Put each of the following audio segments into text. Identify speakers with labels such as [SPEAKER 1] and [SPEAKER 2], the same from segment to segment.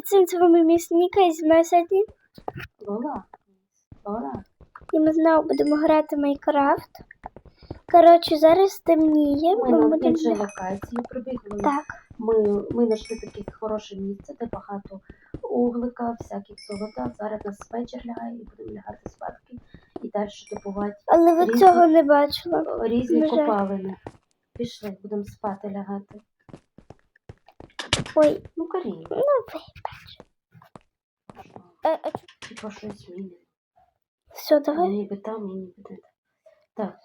[SPEAKER 1] цинцевими місника і зі мною сьогодні.
[SPEAKER 2] Лола. Лора.
[SPEAKER 1] І ми знову будемо грати в Майнкрафт. Коротше, зараз темніє.
[SPEAKER 2] Ми
[SPEAKER 1] Ми
[SPEAKER 2] на
[SPEAKER 1] будемо...
[SPEAKER 2] іншій локації прибігли.
[SPEAKER 1] Так.
[SPEAKER 2] Ми, ми знайшли таке хороше місце, де багато углика, всяких золота. Зараз нас вечір лягає і будемо лягати спадки і далі добувати
[SPEAKER 1] Але ви
[SPEAKER 2] Різні-
[SPEAKER 1] цього не бачила.
[SPEAKER 2] різні
[SPEAKER 1] На
[SPEAKER 2] копалини. Пішли, будемо спати лягати.
[SPEAKER 1] Ой,
[SPEAKER 2] Ну, Каріна,
[SPEAKER 1] ну вибач. Е, а,
[SPEAKER 2] типа щось змінено.
[SPEAKER 1] все, давай
[SPEAKER 2] Ніби там і ніби де. Так,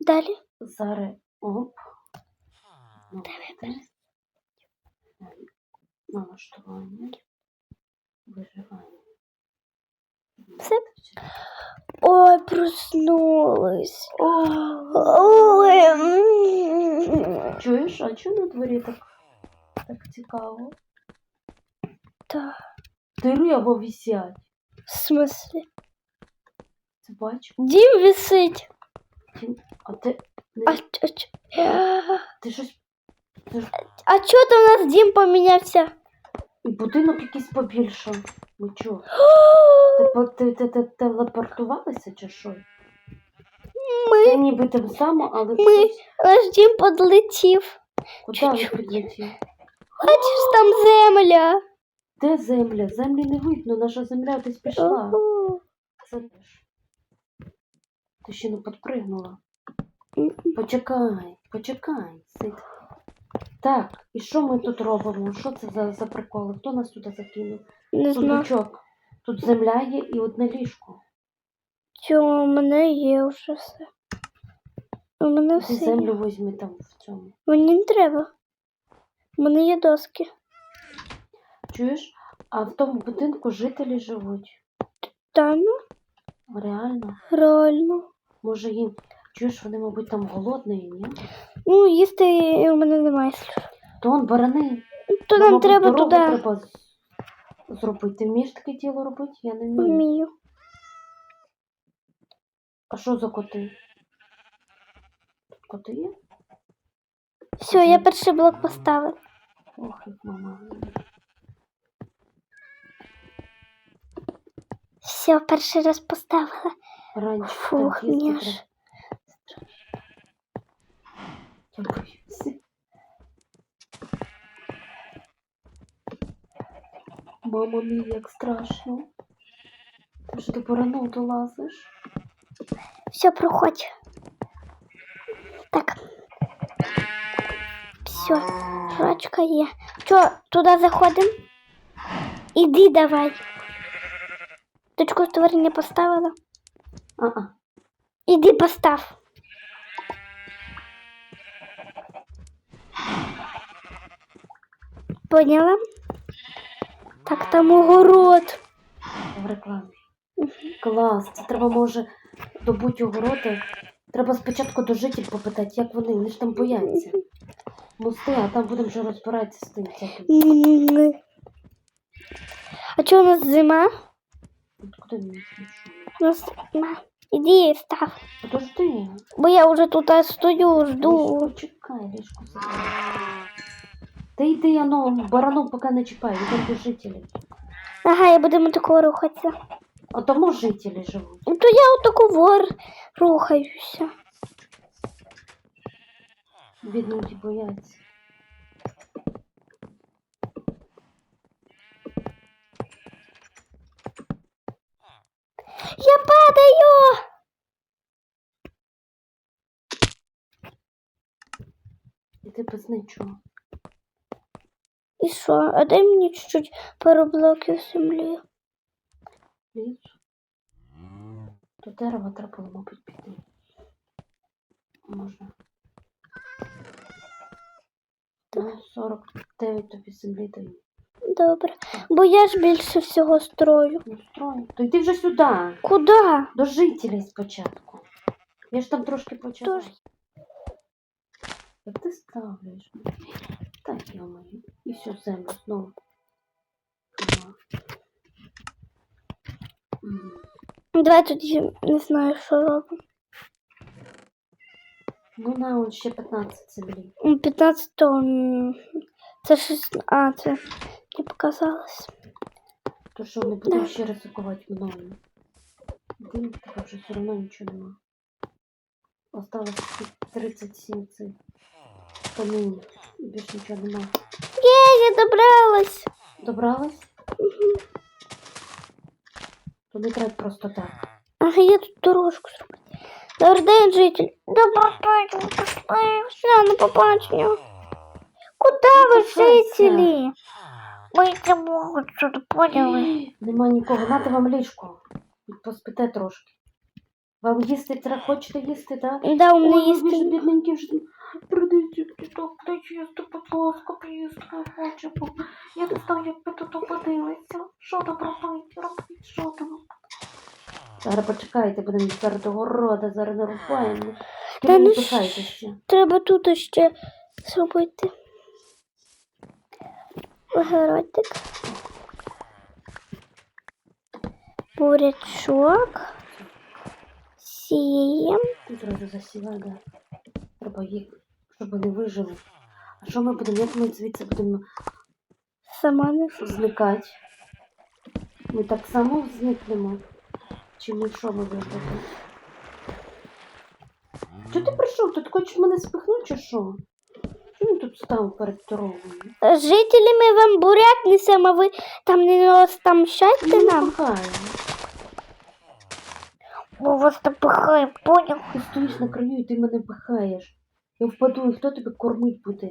[SPEAKER 1] далі.
[SPEAKER 2] зараз оп. Ну, це. Налаштування. Виживання.
[SPEAKER 1] Все. Ой, проснулась.
[SPEAKER 2] О,
[SPEAKER 1] Ой. м.
[SPEAKER 2] чуєш, а чого на дворі так, так цікаво?
[SPEAKER 1] Та,
[SPEAKER 2] Дерева висять.
[SPEAKER 1] в смислі?
[SPEAKER 2] Ти бачиш?
[SPEAKER 1] Дім висить.
[SPEAKER 2] Ти- А ти,
[SPEAKER 1] А, а, чо-
[SPEAKER 2] ти щось. Ти ж,
[SPEAKER 1] а чого то у нас дім помінявся?
[SPEAKER 2] і будинок якийсь побільшав. Ну чого? Ти, ти, ти, ти телепортувалася чи що?
[SPEAKER 1] Ми,
[SPEAKER 2] Ти ніби там само, але
[SPEAKER 1] Ми. наш дім подлетів.
[SPEAKER 2] куди
[SPEAKER 1] чуть-чуть.
[SPEAKER 2] підлетів?
[SPEAKER 1] Бачиш, там земля.
[SPEAKER 2] Де земля? Землі не видно, наша земля десь пішла. Це. Ти ще не підпригнула. Почекай, почекай, сид. Так, і що ми тут робимо? Що це за, за приколи? Хто нас туди закинув?
[SPEAKER 1] Не знаю,
[SPEAKER 2] Сундучок. Тут земля є і одне ліжко.
[SPEAKER 1] чого у мене є вже все. У мене
[SPEAKER 2] Ти
[SPEAKER 1] все.
[SPEAKER 2] землю
[SPEAKER 1] Є.
[SPEAKER 2] візьми там в цьому.
[SPEAKER 1] Мені не треба. У мене є доски.
[SPEAKER 2] Чуєш? А в тому будинку жителі живуть.
[SPEAKER 1] Та ну,
[SPEAKER 2] Реально.
[SPEAKER 1] реально.
[SPEAKER 2] Може їм. Чуєш, вони, мабуть, там голодні, ні?
[SPEAKER 1] Ну, їсти у мене немає.
[SPEAKER 2] То он барани.
[SPEAKER 1] То
[SPEAKER 2] Ну,
[SPEAKER 1] нам
[SPEAKER 2] мабуть,
[SPEAKER 1] треба
[SPEAKER 2] дорогу
[SPEAKER 1] туди.
[SPEAKER 2] треба з- зробити. Ти вмієш таке діло робити? Я не вмію.
[SPEAKER 1] Вмію.
[SPEAKER 2] А що за коти? Тут коти є?
[SPEAKER 1] Все, я перший блок поставив.
[SPEAKER 2] Ох, як мама.
[SPEAKER 1] Все, перший раз поставила.
[SPEAKER 2] Раніше
[SPEAKER 1] Фух, мені аж.
[SPEAKER 2] Мама мій, як страшно. Ти ж ти порано долазиш.
[SPEAKER 1] Все, проходь. Так. Все, жрачка є. Що, туди заходимо? Іди давай. Точку створення поставила.
[SPEAKER 2] А-а.
[SPEAKER 1] Іди постав. Поняла? Так, там огород.
[SPEAKER 2] В рекламі. Клас. Це треба може добути огороди. Треба спочатку до жителів попитати, як вони, вони ж там бояться. Мости, а там будемо вже розбиратися з тим всяким.
[SPEAKER 1] А що у нас зима?
[SPEAKER 2] От Куди мені смішно?
[SPEAKER 1] У нас зима. Іди став.
[SPEAKER 2] Подожди.
[SPEAKER 1] Бо я вже тут стою, жду.
[SPEAKER 2] Лишку, чекай, лишку. Та йди, оно, бараном поки не чіпай, до жителів.
[SPEAKER 1] Ага, я будемо такого рухатися.
[SPEAKER 2] А тому жителі живуть.
[SPEAKER 1] Ну то я отаку вор рухаюся.
[SPEAKER 2] Біднуті бояться.
[SPEAKER 1] Я падаю!
[SPEAKER 2] Ти без нічого.
[SPEAKER 1] І що? А дай мені чуть-чуть пару блоків землі.
[SPEAKER 2] До дерева треба було, мабуть, піти. Можна. Ну, 49 тобі землі даю.
[SPEAKER 1] Добре. Бо я ж більше всього строю.
[SPEAKER 2] Ну, строй. То йди вже сюди.
[SPEAKER 1] Куда?
[SPEAKER 2] До жителів спочатку. Я ж там трошки почала.
[SPEAKER 1] Тож.
[SPEAKER 2] Як ти ставляєш? Так, я маю. І всю землю знову.
[SPEAKER 1] Давай тоді не знаю, що робимо.
[SPEAKER 2] Ну, на, он ще 15 землі.
[SPEAKER 1] М, 15 то це 6. А, це Не показалось.
[SPEAKER 2] То що не будемо
[SPEAKER 1] Да.
[SPEAKER 2] ще ризикувати мною. Блін, така вже все одно нічого нема. Осталось 37 цих камінь. І більше нічого нема.
[SPEAKER 1] Є, я добралась.
[SPEAKER 2] Добралась? То не треба просто так.
[SPEAKER 1] Ага, я тут дорожку зробити. Добрий день, житель. Добрий день, пішли. Все, на побачення. Куда ви,
[SPEAKER 2] Пішли,
[SPEAKER 1] жителі? Ми не можуть сюди, поняли?
[SPEAKER 2] Нема нікого. Нате вам ліжко. Поспите трошки. Вам їсти треба, хочете їсти, так?
[SPEAKER 1] Да, у мене
[SPEAKER 2] Ой,
[SPEAKER 1] є
[SPEAKER 2] ви ж бідненькі вже. Придайте так, дайте їсти, будь ласка, поїсти хочу. Я не знаю, як ви тут опинилися. Що там робити? Робіть, що там? Зараз почекайте, будемо зараз до города, зараз нарубаємо.
[SPEAKER 1] Та ну
[SPEAKER 2] не
[SPEAKER 1] щ-
[SPEAKER 2] пихайтеся.
[SPEAKER 1] Треба тут ще зробити. Огородик. Бурячок. Сієм.
[SPEAKER 2] Тут одразу засівай, да. Треба їх, щоб вони вижили. А що ми будемо, як ми звідси будемо
[SPEAKER 1] Сама не
[SPEAKER 2] зникати? Ми так само зникнемо? Чи ми що ми вибрати? Чого ти прийшов? Ти хочеш мене спихнути чи що? Тут став перед дорогою?
[SPEAKER 1] Жителі ми вам буряк несемо, а ви там не розтамщайте
[SPEAKER 2] Ну,
[SPEAKER 1] нам. Бо вас там пихає, поняв?
[SPEAKER 2] Ти стоїш на краю і ти мене пихаєш. Я впаду, і хто тебе кормить буде?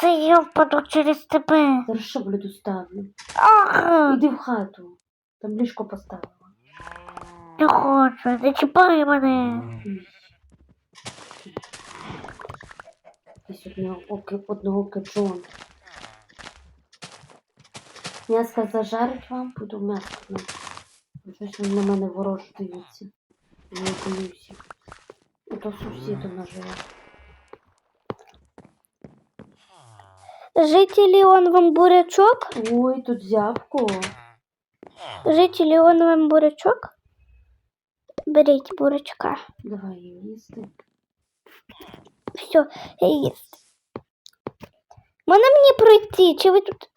[SPEAKER 1] Це я впаду через тебе.
[SPEAKER 2] Зараз шаблю ставлю.
[SPEAKER 1] Ага,
[SPEAKER 2] Іди в хату. Там ліжко поставила.
[SPEAKER 1] не хочу, не чіпай мене.
[SPEAKER 2] Якийсь одного одного Джон. М'яско зажарить вам, буду м'яско. Щось він на мене вороже дивиться. Я боюся. Ото сусід у нас живе.
[SPEAKER 1] Жителі, он вам бурячок.
[SPEAKER 2] Ой, тут зябко.
[SPEAKER 1] Жителі, он вам бурячок. Беріть бурячка.
[SPEAKER 2] Давай їсти.
[SPEAKER 1] Все, я. Можна мені пройти? Чи ви тут?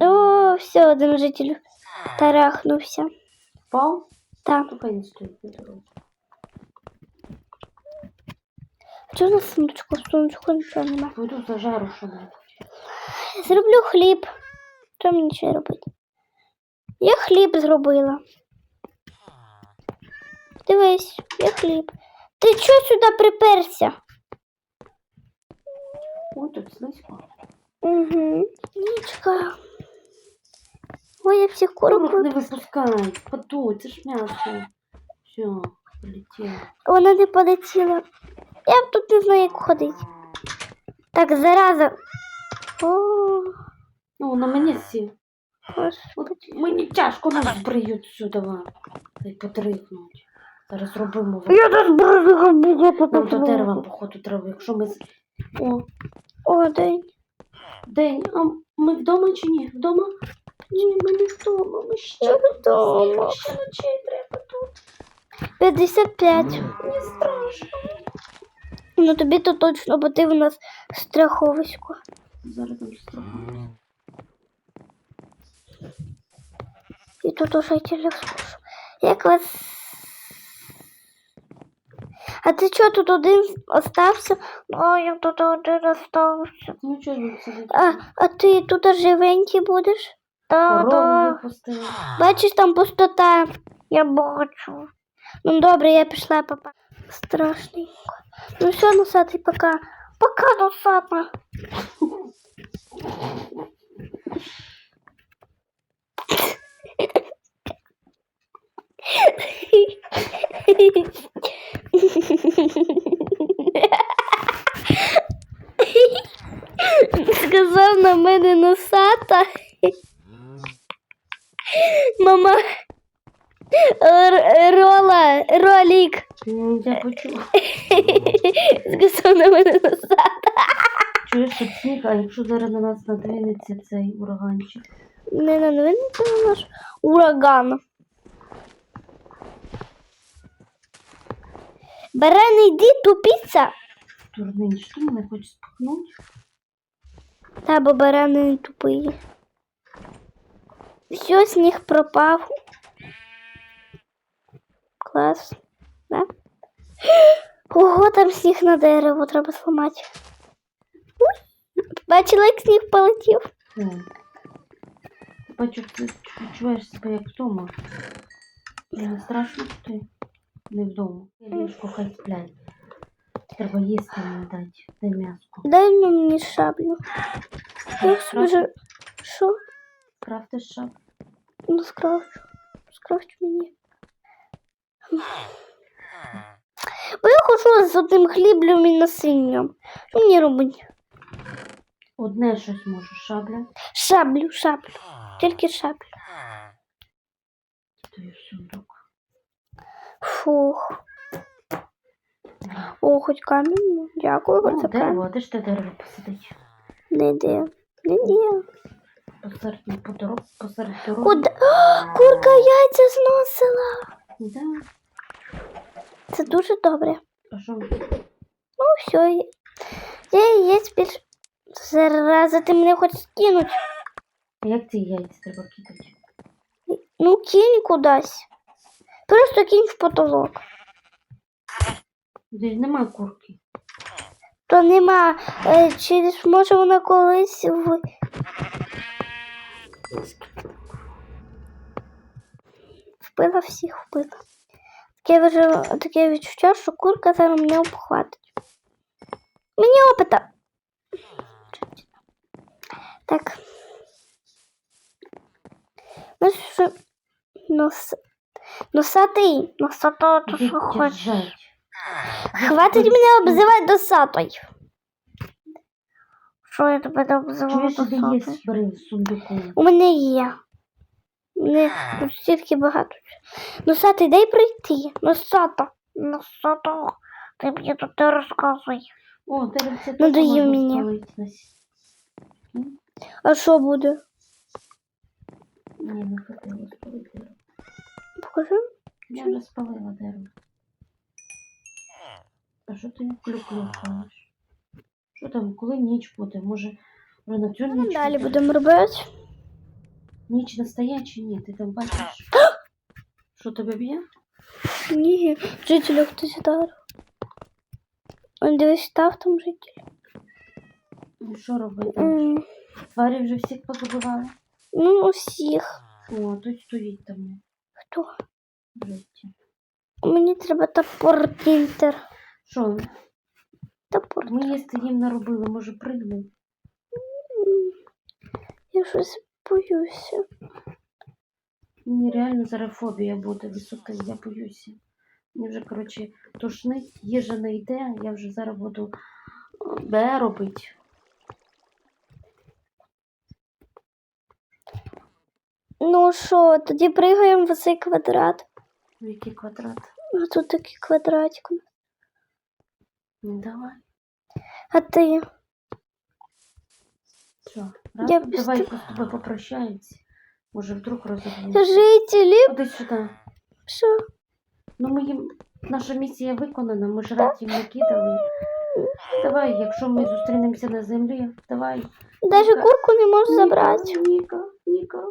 [SPEAKER 1] О, все, один житель тарахнувся.
[SPEAKER 2] Впав?
[SPEAKER 1] Так.
[SPEAKER 2] То хай не стоїть на дорозі.
[SPEAKER 1] А чого на сундучку? В сундучку нічого нема.
[SPEAKER 2] Пойду зажару що-небудь.
[SPEAKER 1] Зроблю хліб. Що мені ще робити? Я хліб зробила. Дивись, я хліб. Ти чого сюди приперся?
[SPEAKER 2] Ой, тут слизько.
[SPEAKER 1] Угу. Нічка. Ой, я всіх курок.
[SPEAKER 2] не випускай. Впаду, це ж м'ясо. Все, полетіло.
[SPEAKER 1] Вона не полетіла. Я тут не знаю, як ходити. Так, зараза. О,
[SPEAKER 2] Ну, на мені сів. От мені тяжко нас збриють сюди. Та й подрихнуть. Зараз робимо.
[SPEAKER 1] Я тут брызгав
[SPEAKER 2] Нам до дерева, походу, треба. Якщо ми. О,
[SPEAKER 1] О, день.
[SPEAKER 2] день. А ми вдома чи ні? Вдома? Ні, ми не вдома. Ми ще
[SPEAKER 1] Я вдома.
[SPEAKER 2] Ще ночей треба тут.
[SPEAKER 1] 55.
[SPEAKER 2] Мені страшно.
[SPEAKER 1] Ну тобі то точно, бо ти в нас страховисько.
[SPEAKER 2] Зараз там страхуюсь.
[SPEAKER 1] І тут уже телефон. Як вас. А ти чого тут один остався? О, я тут один остався.
[SPEAKER 2] Ну чого сидить?
[SPEAKER 1] А, а ти тут живенький будеш? Да,
[SPEAKER 2] Корову
[SPEAKER 1] да.
[SPEAKER 2] випустили.
[SPEAKER 1] Бачиш, там пустота. Я бачу. Ну добре, я пішла, папа. Страшненько. Ну все, носатий, пока. Пока, носата. Сказав на мене носата. Мама. Рола, ролик.
[SPEAKER 2] Я.
[SPEAKER 1] Сказав на мене носата.
[SPEAKER 2] Чуєш, тут сніг, а якщо зараз на нас надвинеться цей ураганчик?
[SPEAKER 1] Не надвинеться на наш ураган. Баран, йди, тупіться.
[SPEAKER 2] Дурний, що ти мене хочеш спихнути?
[SPEAKER 1] Та, бо барани не тупий. Все, сніг пропав. Клас. Да? Ого, там сніг на дерево треба зламати. Уй! Бачила, як сніг полетів.
[SPEAKER 2] Бачу, ти відчуваєш себе як вдома. Не страшно що ти не вдома. Ліжко хай сплять. Треба їсти їм дати, дай м'яско.
[SPEAKER 1] Дай мені шаблю. Я собі. Що?
[SPEAKER 2] Крафтиш шап.
[SPEAKER 1] Ну, скрафчу. Скрафчу мені. Бо я хочу з одним хліблем і насінням. Що мені робити?
[SPEAKER 2] Одне щось може, шабля.
[SPEAKER 1] Шаблю, шаблю. Тільки шаблю.
[SPEAKER 2] То сундук.
[SPEAKER 1] Фух. О, хоч камінь. Дякую, хоч
[SPEAKER 2] О,
[SPEAKER 1] за камінь.
[SPEAKER 2] дерево, де ж те дерево посидить?
[SPEAKER 1] Не йде. Не йде.
[SPEAKER 2] Посеред по дорог, посеред дороги.
[SPEAKER 1] Куда? О, Курка яйця зносила.
[SPEAKER 2] Да.
[SPEAKER 1] Це дуже добре.
[SPEAKER 2] А що?
[SPEAKER 1] Ну, все. Я яєць більше. Зараза, ти мене хочеш кинуть.
[SPEAKER 2] Як ці яйця треба кидати?
[SPEAKER 1] Ну, кинь кудись. Просто кинь в потолок.
[SPEAKER 2] Де нема курки.
[SPEAKER 1] То нема. Е, через може вона колись в. Вбила всіх, вбила. Таке, вже, таке відчуття, що курка зараз мене обхватить. Мені опита. Так. Ну що? Нос... Носатий. Носато, то що хочеш. Хватить мене обзивати досатою. Що я тебе не обзивала досатою? У мене є. У мене тут стільки багато. Носатий, дай прийти. Носата. Носата. Ти мені тут не розказуй.
[SPEAKER 2] О,
[SPEAKER 1] Ну, даю мені. А що буде?
[SPEAKER 2] Ні, не дерево.
[SPEAKER 1] Покажи.
[SPEAKER 2] Я вже спалила дерево. А що ти клюклюкаєш? Що там, коли ніч буде? Може, вже на цю ніч?
[SPEAKER 1] Далі
[SPEAKER 2] буде?
[SPEAKER 1] будемо робити.
[SPEAKER 2] Ніч настає чи ні? Ти там бачиш? Що тебе б'є?
[SPEAKER 1] Ні, жителя хтось ударив. Он дивись, став там житель.
[SPEAKER 2] Ну що робити?
[SPEAKER 1] М,
[SPEAKER 2] Тварі вже всіх позабивали?
[SPEAKER 1] Ну, усіх.
[SPEAKER 2] О, тут стоїть там Життя.
[SPEAKER 1] Мені треба топор тінтер.
[SPEAKER 2] Що,
[SPEAKER 1] Топор.
[SPEAKER 2] ми їсти їм наробили, може приймемо?
[SPEAKER 1] Я щось боюся.
[SPEAKER 2] Мені реально зараз фобія буде висока, я боюся. Мені вже, коротше, тошнить, їжа не йде, я вже зараз буду бе робити.
[SPEAKER 1] Ну що, тоді пригаємо в цей квадрат.
[SPEAKER 2] В який квадрат?
[SPEAKER 1] Ну тут такий квадратик.
[SPEAKER 2] Ну, давай.
[SPEAKER 1] А ти?
[SPEAKER 2] Що,
[SPEAKER 1] Я
[SPEAKER 2] разом? Давай з тобою попрощаємося. Може, вдруг розумієш.
[SPEAKER 1] Жителі?
[SPEAKER 2] Ходи сюди.
[SPEAKER 1] Що?
[SPEAKER 2] Ну, ми їм... Наша місія виконана, ми ж рад їм не кидали. Давай, якщо ми зустрінемося на землі, давай.
[SPEAKER 1] Даже курку не можу забрати.
[SPEAKER 2] Ніка, Ніка.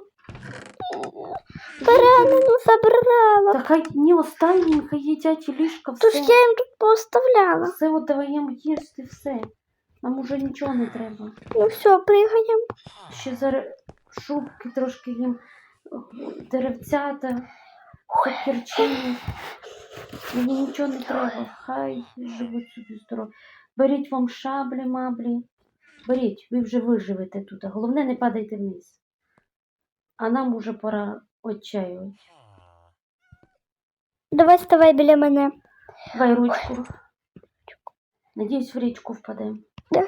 [SPEAKER 1] Баранину забрала.
[SPEAKER 2] Та хай не останнім, хай їдять і ліжка, все.
[SPEAKER 1] Тож я їм тут поставляла.
[SPEAKER 2] Все от давай їм їсти, все. Нам уже нічого не треба.
[SPEAKER 1] Ну все, пригаємо.
[SPEAKER 2] Ще зараз шубки трошки їм, деревцята, сокірчини. Мені нічого не треба. Хай живуть собі здорово. Беріть вам шаблі, маблі. Беріть, ви вже виживете тут. Головне, не падайте вниз. А нам уже пора отчаювати.
[SPEAKER 1] Давай ставай біля мене.
[SPEAKER 2] Давай ручку. Надіюсь, в річку впадемо.
[SPEAKER 1] Да.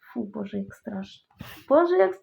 [SPEAKER 2] Фу, боже, як страшно. Боже, як